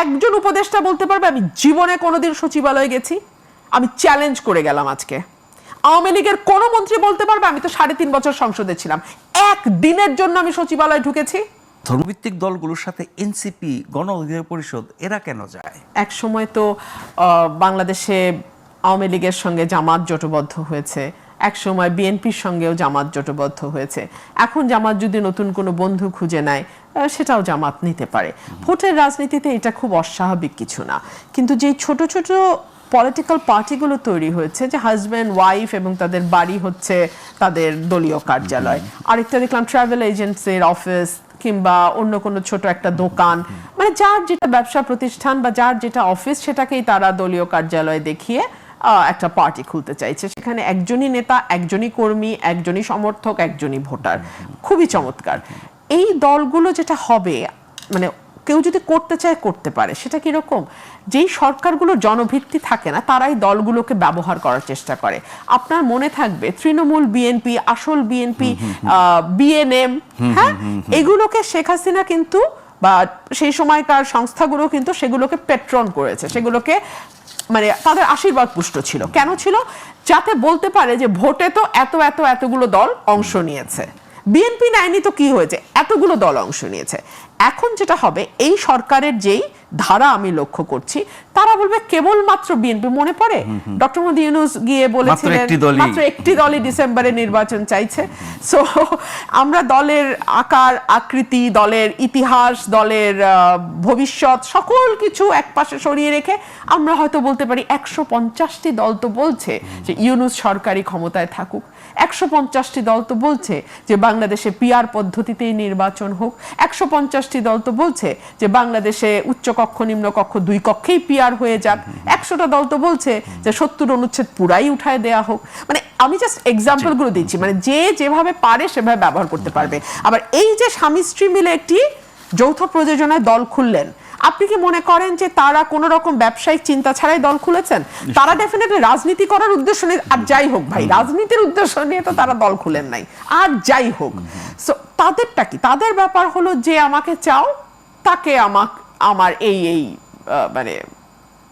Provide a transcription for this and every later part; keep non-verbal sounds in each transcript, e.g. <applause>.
একজন উপদেষ্টা বলতে পারবে আমি জীবনে কোনোদিন সচিবালয়ে গেছি আমি চ্যালেঞ্জ করে গেলাম আজকে। আওয়ামী লীগের কোনো মন্ত্রী বলতে পারবে আমি তো সাড়ে তিন বছর সংসদে ছিলাম। এক দিনের জন্য আমি সচিবালয়ে ঢুকেছি। ধর্মভিত্তিক দলগুলোর সাথে এনসিপি গণ অধিকার পরিষদ এরা কেন যায়? এক সময় তো বাংলাদেশে আওয়ামী লীগের সঙ্গে জামাত জোটবদ্ধ হয়েছে। এক সময় বিএনপির সঙ্গেও জামাত জোটবদ্ধ হয়েছে। এখন জামাত যদি নতুন কোনো বন্ধু খুঁজে নেয় সেটাও জামাত নিতে পারে। ভোটের রাজনীতিতে এটা খুব অস্বাভাবিক কিছু না। কিন্তু যে ছোট ছোট পলিটিক্যাল পার্টিগুলো তৈরি হয়েছে যে হাজব্যান্ড ওয়াইফ এবং তাদের বাড়ি হচ্ছে তাদের দলীয় কার্যালয়। আরেকটা দেখলাম ট্রাভেল এজেন্সির অফিস কিংবা অন্য কোনো ছোট একটা দোকান। মানে যার যেটা ব্যবসা প্রতিষ্ঠান বা যার যেটা অফিস সেটাকেই তারা দলীয় কার্যালয়ে দেখিয়ে একটা পার্টি খুলতে চাইছে। সেখানে একজনই নেতা একজনই কর্মী একজনই সমর্থক একজনই ভোটার। খুবই চমৎকার। এই দলগুলো যেটা হবে মানে কেউ যদি করতে চায় করতে পারে। সেটা কীরকম? যেই সরকারগুলো জনভিত্তি থাকে না তারাই দলগুলোকে ব্যবহার করার চেষ্টা করে। আপনার মনে থাকবে তৃণমূল বিএনপি আসল বিএনপি বিএনএম হ্যাঁ? এগুলোকে শেখ হাসিনা কিন্তু বা সেই সময়কার সংস্থাগুলো কিন্তু সেগুলোকে পেট্রন করেছে, সেগুলোকে মানে তাদের আশীর্বাদ পুষ্ট ছিল। কেন ছিল? যাতে বলতে পারে যে ভোটে তো এত এত, এতগুলো দল অংশ নিয়েছে। বিএনপি নেয়নি তো কি হয়েছে? এতগুলো দল অংশ নিয়েছে। এখন যেটা হবে, এই সরকারের যেই ধারা আমি লক্ষ্য করছি। তারা বলবে কেবলমাত্র বিএনপি মনে পড়ে? ডক্টর মোহাম্মদ ইউনুস গিয়ে বলেছিলেন মাত্র একটি দলই ডিসেম্বরে নির্বাচন চাইছে। সো আমরা দলের আকার আকৃতি দলের ইতিহাস দলের ভবিষ্যৎ সকল কিছু একপাশে সরিয়ে রেখে আমরা হয়তো বলতে পারি একশো পঞ্চাশটি দল তো বলছে যে ইউনুস সরকারি ক্ষমতায় থাকুক। একশো পঞ্চাশটি দল তো বলছে যে বাংলাদেশে পিআর পদ্ধতিতেই নির্বাচন হোক। একশো পঞ্চাশটি দল তো বলছে যে বাংলাদেশে উচ্চ কক্ষ নিম্ন কক্ষ দুই কক্ষেই পিআর হয়ে যাক। একশোটা দল তো বলছে যে সত্তর অনুচ্ছেদ পুরাই উঠায় দেয়া হোক। মানে আমি জাস্ট এক্সাম্পলগুলো দিচ্ছি। মানে যে যেভাবে পারে সেভাবে ব্যবহার করতে পারবে। আবার এই যে স্বামী স্ত্রী মিলে একটি যৌথ প্রযোজনায় দল খুললেন আপনি কি মনে করেন যে তারা কোনো রকম ব্যবসায়িক চিন্তা ছাড়াই দল খুলেছেন? তারা ডেফিনেটলি রাজনীতি করার উদ্দেশ্য নিয়ে আর যাই হোক ভাই রাজনীতির উদ্দেশ্য নিয়ে তো তারা দল খুলেন নাই। আর যাই হোক সো তাদেরটা কি? তাদের ব্যাপার হলো যে আমাকে চাও তাকে আমাক আমার এই এই মানে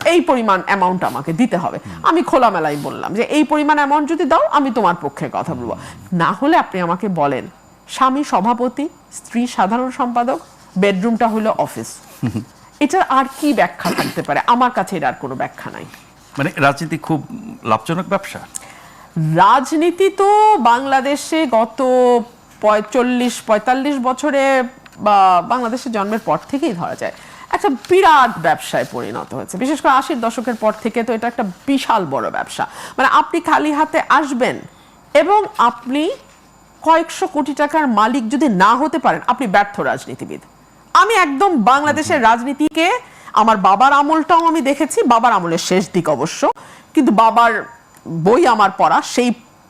এই পরিমাণ অ্যামাউন্ট আমাকে দিতে হবে। আমি খোলামেলাই বললাম যে এই পরিমাণ অ্যামাউন্ট যদি দাও আমি তোমার পক্ষে কথা বলব। না হলে আপনি আমাকে বলেন স্বামী সভাপতি স্ত্রী সাধারণ সম্পাদক বেডরুমটা হলো অফিস <laughs> এটার আর কি ব্যাখ্যা থাকতে পারে? আমার কাছে এর আর কোনো ব্যাখ্যা নাই। মানে রাজনীতি খুব লাভজনক ব্যবসা? রাজনীতি তো বাংলাদেশে গত পঁয়তাল্লিশ পঁয়তাল্লিশ বছরে বা বাংলাদেশে জন্মের পর থেকেই ধরা যায়। একটা বিরাট ব্যবসায় পরিণত হয়েছে। বিশেষ করে আশির দশকের পর থেকে তো এটা একটা বিশাল বড় ব্যবসা। মানে আপনি খালি হাতে আসবেন এবং আপনি কয়েকশো কোটি টাকার মালিক যদি না হতে পারেন আপনি ব্যর্থ রাজনীতিবিদ। আমি একদম বাংলাদেশের রাজনীতিকে আমার বাবার আমলটাও আমি দেখেছি বাবার আমলের শেষ দিক অবশ্য। কিন্তু বাবার বই আমার পড়া সেই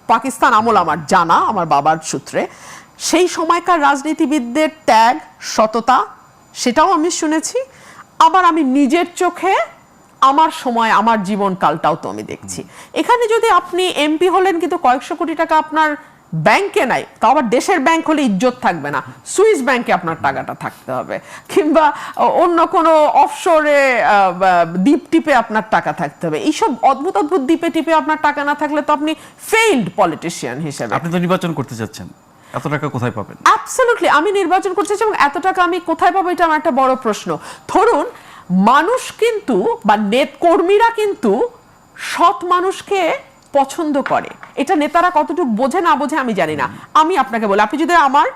পাকিস্তান আমল আমার জানা আমার বাবার সূত্রে। সেই সময়কার রাজনীতিবিদদের ত্যাগ সততা সেটাও আমি শুনেছি। আবার আমি নিজের চোখে আমার সময় আমার জীবনকালটাও তো আমি দেখছি। এখানে যদি আপনি এমপি হলেন কিন্তু কয়েকশো কোটি টাকা আপনার ব্যাংকে নাই তো আবার দেশের ব্যাংক হলে ইজ্জত থাকবে না। সুইস ব্যাংকে আপনার টাকাটা থাকতে হবে। কিংবা অন্য কোনো অফশোরে দ্বীপ টিপে আপনার টাকা থাকতে হবে। এইসব অদ্ভুত অদ্ভুত দ্বীপে টিপে আপনার টাকা না থাকলে তো আপনি ফেইল্ড পলিটিশিয়ান হিসেবে। আপনি তো নির্বাচন করতে চাচ্ছেন। এত টাকা কোথায় পাবেন? অ্যাবসলিউটলি আমি নির্বাচন করতে চাই এবং এত টাকা আমি কোথায় পাবো এটা আমার একটা বড় প্রশ্ন। ধরুন মানুষ কিন্তু বা নেত কর্মীরা কিন্তু সৎ মানুষকে পছন্দ করে। এটা নেতারা কতটুকু বোঝে না বোঝে আমি জানি না। আমি আপনাকে বলি আপনি যদি আমার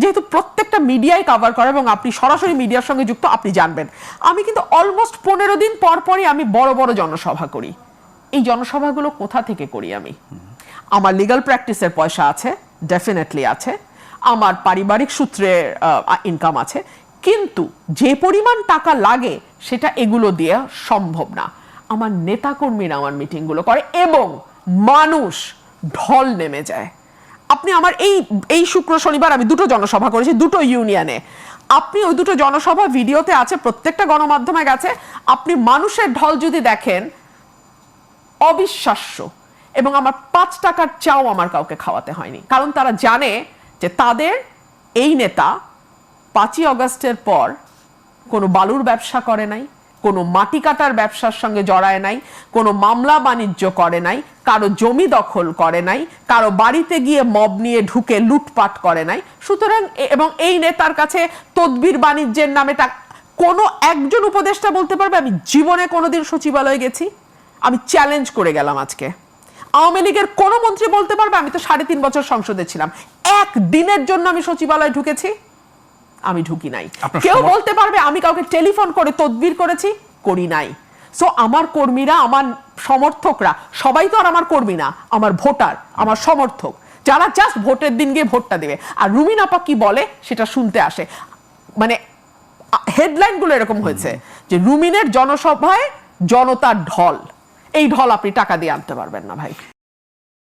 যেহেতু প্রত্যেকটা মিডিয়ায় কভার করে এবং আপনি সরাসরি মিডিয়ার সঙ্গে যুক্ত আপনি জানবেন। আমি কিন্তু অলমোস্ট পনেরো দিন পর পরই আমি বড় বড় জনসভা করি। এই জনসভাগুলো কোথা থেকে করি আমি? আমার লিগাল প্র্যাকটিসের পয়সা আছে। ডেফিনেটলি আছে। আমার পারিবারিক সূত্রে ইনকাম আছে। কিন্তু যে পরিমাণ টাকা লাগে, সেটা এগুলো দিয়ে সম্ভব না। আমার নেতাকর্মীরা আমার মিটিংগুলো করে এবং মানুষ ঢল নেমে যায়। আপনি আমার এই এই শুক্র শনিবার আমি দুটো জনসভা করেছি, দুটো ইউনিয়নে। আপনি ওই দুটো জনসভা ভিডিওতে আছে, প্রত্যেকটা গণমাধ্যমে গেছে। আপনি মানুষের ঢল যদি দেখেন, অবিশ্বাস্য। এবং আমার পাঁচ টাকার চাও আমার কাউকে খাওয়াতে হয়নি। কারণ তারা জানে যে তাদের এই নেতা পাঁচই অগস্টের পর কোনো বালুর ব্যবসা করে নাই, কোনো মাটি কাটার ব্যবসার সঙ্গে জড়ায় নাই, কোনো মামলা বাণিজ্য করে নাই, কারও জমি দখল করে নাই, কারও বাড়িতে গিয়ে মব নিয়ে ঢুকে লুটপাট করে নাই। সুতরাং এবং এই নেতার কাছে তদবির বাণিজ্যের নামে টাকা কোনো একজন উপদেষ্টা বলতে পারবে, আমি জীবনে কোনোদিন সচিবালয়ে গেছি। আমি চ্যালেঞ্জ করে গেলাম আজকে। আওয়ামী লীগের কোনো মন্ত্রী বলতে পারবে? আমি তো সাড়ে তিন বছর সংসদে ছিলাম। এক দিনের জন্য আমি সচিবালয়ে ঢুকেছি আমি ঢুকি নাই। কেউ বলতে পারবে আমি কাউকে টেলিফোন করে তদবির করেছি করি নাই। সো আমার কর্মীরা আমার সমর্থকরা সবাই তো আর আমার কর্মী না আমার ভোটার আমার সমর্থক। যারা জাস্ট ভোটের দিন গিয়ে ভোটটা দেবে। আর রুমিন আপা কি বলে সেটা শুনতে আসে। মানে হেডলাইনগুলো এরকম হয়েছে যে রুমিনের জনসভায় জনতার ঢল। এই ঢল আপনি টাকা দিয়ে আনতে পারবেন না ভাই।